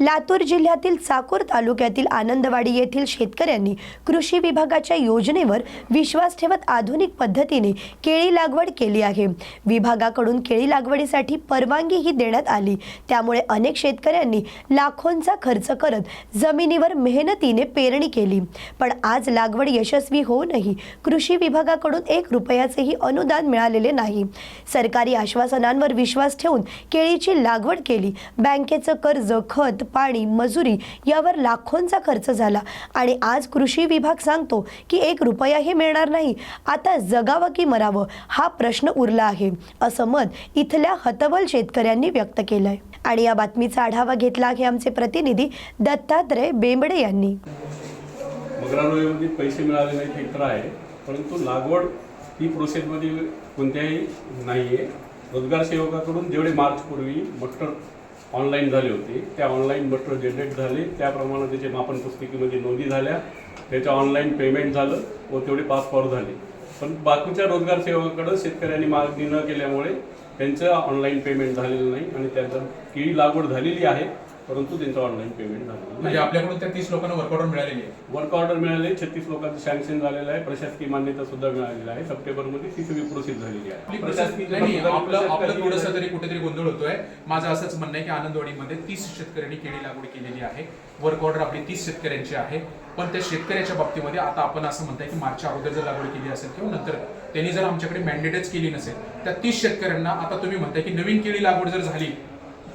लातूर जिल्ह्यातील चाकूर तालुक्यातील आनंदवाडी येथील शेतकऱ्यांनी कृषी विभागाच्या योजनेवर विश्वास ठेवत आधुनिक पद्धतीने केळी लागवड केली आहे. विभागाकडून केळी लागवडीसाठी परवानगीही देण्यात आली. त्यामुळे अनेक शेतकऱ्यांनी लाखोंचा खर्च करत जमिनीवर मेहनतीने पेरणी केली. पण आज लागवड यशस्वी होऊनही कृषी विभागाकडून एक रुपयाचेही अनुदान मिळालेले नाही. सरकारी आश्वासनांवर विश्वास ठेवून केळीची लागवड केली. बँकेचं कर्ज खत पाणी मजुरी यावर लाखोंचा खर्च झाला. आणि आज कृषी विभाग सांगतो की एक रुपयाही मिळणार नाही. आता जगावं की मरावं हा प्रश्न उरला आहे असं मत इथल्या हतबल शेतकऱ्यांनी व्यक्त केलंय. आणि या बातमीचा आढावा घेतला आहे आमचे प्रतिनिधी दत्तात्रय बेंबडे यांनी. म्हणजे पैसे मिळाले नाही हे खरं आहे परंतु लागवड ही प्रोसेसमध्ये कोणत्याही नाही आहे रोजगार सेवकाकडून जेवढे मार्चपूर्वी मटर ऑनलाईन झाले होते. त्या ऑनलाईन मटर जनरेट झाले. त्याप्रमाणे त्याचे मापन पुस्तिकेमध्ये नोंदी झाल्या. त्याचं ऑनलाईन पेमेंट झालं व तेवढे पास फॉर झाले. पण बाकीच्या रोजगार सेवकाकडं शेतकऱ्यांनी मागणी न केल्यामुळे त्यांचं ऑनलाईन पेमेंट झालेलं नाही आणि त्यांचं केळी लागवड झालेली आहे. परंतु त्यांचं ऑनलाईन पेमेंट नाही म्हणजे आपल्याकडून त्या तीस लोकांना वर्क ऑर्डर मिळालेली आहे. वर्क ऑर्डर मिळाले छत्तीस लोकांचं सँक्शन झालेलं आहे प्रशासकीय मान्यता सुद्धा मिळालेली आहे. सप्टेंबरमध्ये ती सगळी प्रोसेस झालेली आहे. प्रशासकीय नाही, नाही, आपलं आपलं थोडंसं तरी कुठेतरी गोंधळ होतोय. माझं असंच म्हणणं आहे की आनंदवाडीमध्ये तीस शेतकऱ्यांनी केळी लागवड केलेली आहे. वर्क ऑर्डर आपली तीस शेतकऱ्यांची आहे. पण त्या शेतकऱ्याच्या बाबतीमध्ये आता आपण असं म्हणताय की मार्चच्या अगोदर जर लागवड केली असेल किंवा नंतर त्यांनी जर आमच्याकडे मॅन्डेटच केली नसेल त्या तीस शेतकऱ्यांना आता तुम्ही म्हणताय की नवीन केळी लागवड जर झाली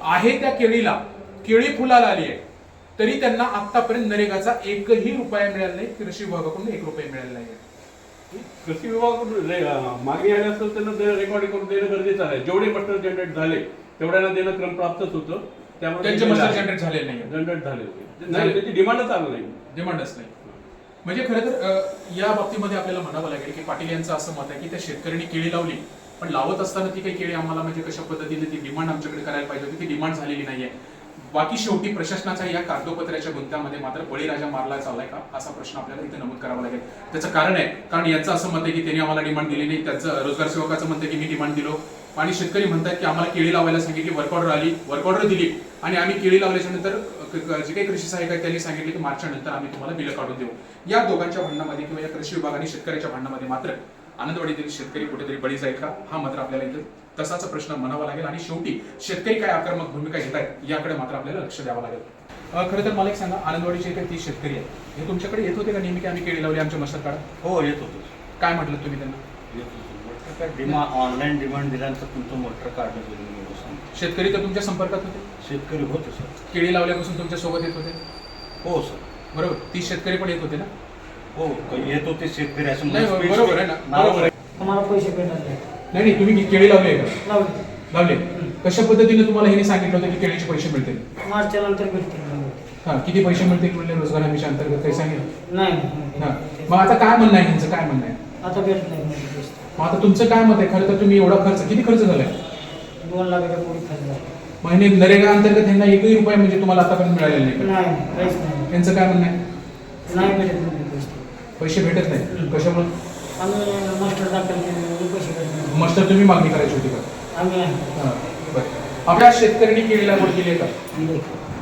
आहे त्या केळीला केळी फुलाला आली आहे. तरी त्यांना आतापर्यंत नरेगाचा एकही रुपया मिळाला नाही कृषी विभागाकडून एक रुपया मिळाला नाही. कृषी विभागाकडून मागणी आली असेल त्यांना रेकॉर्डिंग करून देणं गरजेचं आहे. जेवढे मटर जनरेट झाले तेवढ्यांना देणं क्रम प्राप्तच होतं. त्यामुळे त्यांचे मस्टर जनरेट झालेले नाही. जनरेट झाले होते. नाही त्याची डिमांडच आलं नाही. डिमांडच नाही. म्हणजे खरं तर या बाबतीमध्ये आपल्याला म्हणावं लागेल की पाटील यांचं असं मत आहे की त्या शेतकऱ्यांनी केळी लावली पण लावत असताना ती काही केळी आम्हाला म्हणजे कशा पद्धतीने ती डिमांड आमच्याकडे करायला पाहिजे होती ती डिमांड झालेली नाहीये. बाकी शेवटी प्रशासनाचा या कागदोपत्राच्या गुंत्यामध्ये मात्र बळीराजा मारला चाललाय का? असा प्रश्न आपल्याला इथे नमूद करावा लागेल. त्याचं कारण आहे कारण याचं असं मत आहे की त्यांनी आम्हाला डिमांड दिली नाही. त्याचं रोजगार सेवकाचं म्हणतं की मी डिमांड दिलो. आणि शेतकरी म्हणतात की आम्हाला केळी लावायला सांगितली वर्क ऑर्डर आली वर्क ऑर्डर दिली. आणि आम्ही केळी लावल्याच्या नंतर जे काही कृषी सहाय्यक आहेत त्यांनी सांगितले की मार्चच्या नंतर आम्ही तुम्हाला बिलं काढून देऊ. या दोघांच्या भांडणामध्ये किंवा या कृषी विभाग आणि शेतकऱ्याच्या भांडणामध्ये मात्र आनंदवाडीतील शेतकरी कुठेतरी बळी जाईल का? हा मात्र आपल्याला इथे तसाच प्रश्न म्हणावा लागेल आणि शेवटी शेतकरी काय आक्रमक भूमिका घेत आहेत याकडे मात्र आपल्याला लक्ष द्यावं लागेल. अं, खरं तर मला एक सांगा आनंदवाडीचे काही तीस शेतकरी आहेत. हे तुमच्याकडे येत होते का नेहमी की आम्ही केळी लावली आमच्या मस्टर काढा. हो येत होतो. काय म्हटलं तुम्ही त्यांना? ऑनलाईन डिमांड दिल्यानंतर तुमचं मोटर काढणं सांग शेतकरी तर तुमच्या संपर्कात होते? शेतकरी होते सर. केळी लावल्यापासून तुमच्यासोबत येत होते? हो सर. बरोबर. तीस शेतकरी पण येत होते ना? हो येत होते शेतकरी असं नाही, म्हणजे बरोबर आहे ना, नाव- बरोबर आहे. तुम्हाला पैसे भेटत नाही. नाही नाही तुम्ही केळी लावली आहे का? लावले. लावले कशा पद्धतीने तुम्हाला हे सांगितलं होतं की केळीचे पैसे मिळतील? मार्चच्या नंतर भेटतील. हा किती पैसे मिळतील म्हणले रोजगार हमीच्या अंतर्गत काही सांगितलं? नाही हा नाही. मग आता काय म्हणणं आहे यांचं काय म्हणणं आहे? आता भेटत नाही म्हणजे पैसे. मग आता तुमचं काय मत आहे? खरं तर तुम्ही एवढा खर्च किती खर्च झालाय? दोन लाखाच्या पुढे खाली झाले. महिने नरेगा अंतर्गत यांना एकही रुपये म्हणजे तुम्हाला आतापर्यंत मिळालेले नाही? नाही काहीच नाही. यांचं काय म्हणणं आहे? नाही भेटत म्हणजे पैसे भेटत नाही. कशामुळे? आम्ही मास्टर दाखल पैसे मास्टर तुम्ही मागणी करायची होती का? आम्ही हा, बरं. आपल्या शेतकऱ्यांनी केळी लागवड केली आहे का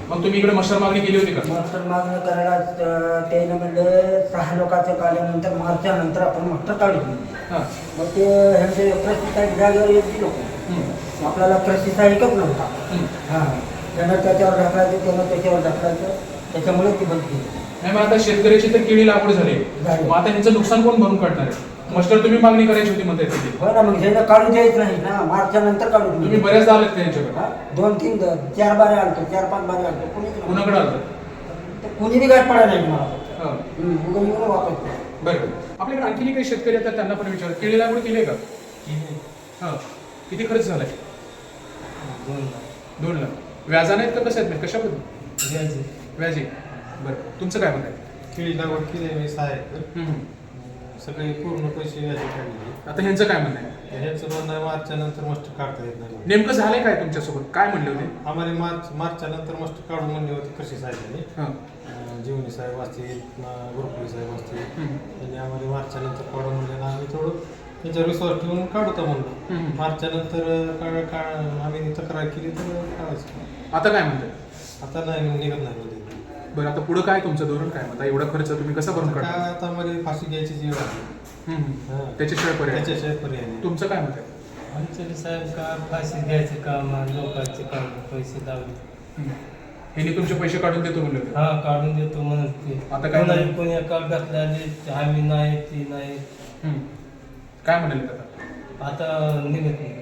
मग तुम्ही इकडे मस्टर मागणी केली होती का? मास्टर मागणं करायला अं, त्यानं म्हणलं सहा लोकांचं काढल्यानंतर मार्चच्या नंतर आपण मास्टर काढू. हा. मग ते ह्यांचे प्रसिद्ध जागेवर येत लोक. आपल्याला प्रसिद्ध ऐकत नव्हता. हम्म. हां. त्यानं त्याच्यावर ढकलायचं त्यानं त्याच्यावर ढकलायचं. त्याच्यामुळे ती बंद केली. नाही मग आता शेतकऱ्याची तर केळी लागवड झाली. झाली. मग आता ह्यांचं नुकसान कोण भरून काढणार आहे? मस्टर तुम्ही मागणी करायची होती म्हणता येते हो ना मग काढून द्यायच नाही ना. मार्चच्या नंतर काढून तुम्ही देऊ. बऱ्याचदा आलेत त्यांच्याकडे हा? दोन तीन चार बारे आणतो चार पाच बारे आणतो. नाही. कुणाकडे आलं? ते कुणी बी गाठ पडा नाही मला हा. हम्म, येऊन बरं बरं. आपल्याकडे आणखी काही शेतकरी येतात त्यांना पण विचार. केळी लागवड केली आहे का? हा. किती खर्च झालाय? दोन लाख. व्याजाने आहेत का कसं आहेत? कशा पद्धती व्याजी. बरं तुमचं काय म्हणत आहे? केळी लागवड केली मी सहा एकर हम्म. सगळे पूर्ण पैसे व्याजी काढले आता ह्यांचं काय म्हणणं आहे? ह्याचं म्हणणं आहे मार्चच्या नंतर मस्त काढता येत नाही. नेमकं झालंय काय तुमच्यासोबत? काय म्हणले होते? आम्हाला मार्च मार्चच्या नंतर मस्त काढून म्हणले होते कृषी साहेबांनी. हा. अं, जीवनी साहेब असतील गुरुकुली साहेब असतील. हम्म. त्यांनी आम्हाला मार्चच्या नंतर काढून म्हणले ना आम्ही थोडं त्यांच्यावर विश्वास ठेवून काढतो म्हणलो. हम्म. मार्चच्या नंतर काढ काढ आम्ही तक्रार केली तर काढायचं. आता काय म्हणतात आता नाही निघत नाही. बरं आता पुढं काय तुमचं धोरण काय मग आता एवढा खर्च तुम्ही कसा भरून काय काढता आता मध्ये फाशी घ्यायची जीव आहे हम्म, हम्म. हां. त्याच्याशिवाय पर्याय नाही. त्याच्याशिवाय पर्याय नाही तुमचं काय मत आहे आमचे साहेब का फाशी घ्यायचे काम लोकांचे काम पैसे लावले हम्म. ह्यांनी तुमचे पैसे काढून देतो म्हणले होते. हा काढून देतो म्हणत ते आता काय कोणाला म्हणले? कोणी कागदात आले आम्ही नाही ती नाही हम्म. काय म्हणाले आता आता निघत नाही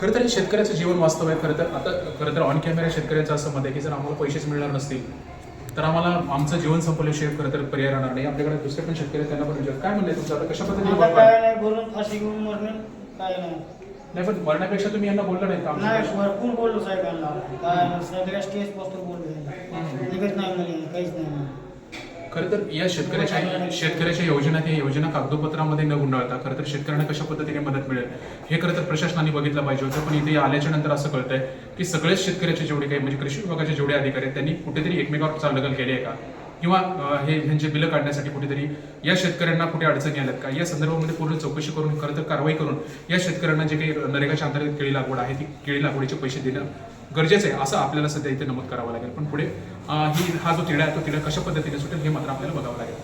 खरं तर हे शेतकऱ्याचं जीवन वास्तव आहे खरं तर आता खरं तर ऑन कॅमेरा शेतकऱ्याचं असं मत आहे की जर आम्हाला पैसेच मिळणार नसतील तर आम्हाला आमचं जीवन संपल्याशिवाय खरं तर पर्याय राहणार नाही. आपल्याकडे दुसरे पण शेतकरी आहेत, त्यांना पण विचार. काय म्हणले तुमचं? आता कशा पद्धतीने काय नाही बोलून फाशी घेऊन मरणे काय नाही. नाही पण मरण्यापेक्षा तुम्ही यांना बोललं नाही का नाही भरपूर बोललो साहेबांना. काय सगळ्या स्टेजपासून बोललो. निघत नाही म्हणे काहीच नाही म्हणे. खरं तर या शेतकऱ्याच्या शेतकऱ्याच्या योजना त्या योजना कागदोपत्रामध्ये न गुंडाळता खरं तर शेतकऱ्यांना कशा पद्धतीने मदत मिळेल? हे खरं तर प्रशासनाने बघितलं पाहिजे होतं पण इथे आल्याच्यानंतर असं कळतंय की सगळेच शेतकऱ्याचे जेवढे काही म्हणजे कृषी विभागाचे जेवढे अधिकारी आहेत त्यांनी कुठेतरी एकमेकावर चालढकल केली आहे का? किंवा हे ह्यांचे बिलं काढण्यासाठी कुठेतरी या शेतकऱ्यांना कुठे अडचणी आल्यात का? या संदर्भामध्ये पूर्ण चौकशी करून खरं तर कारवाई करून या शेतकऱ्यांना जे काही नरेगाच्या अंतर्गत केळी लागवड आहे ती केळी लागवडीचे पैसे देणं गरजेचं आहे. असं आपल्याला सध्या इथे नमूद करावं लागेल. पण पुढे ही हा जो तिढा आहे तो तिढा कशा पद्धतीने सुटेल हे मात्र आपल्याला बघावं लागेल.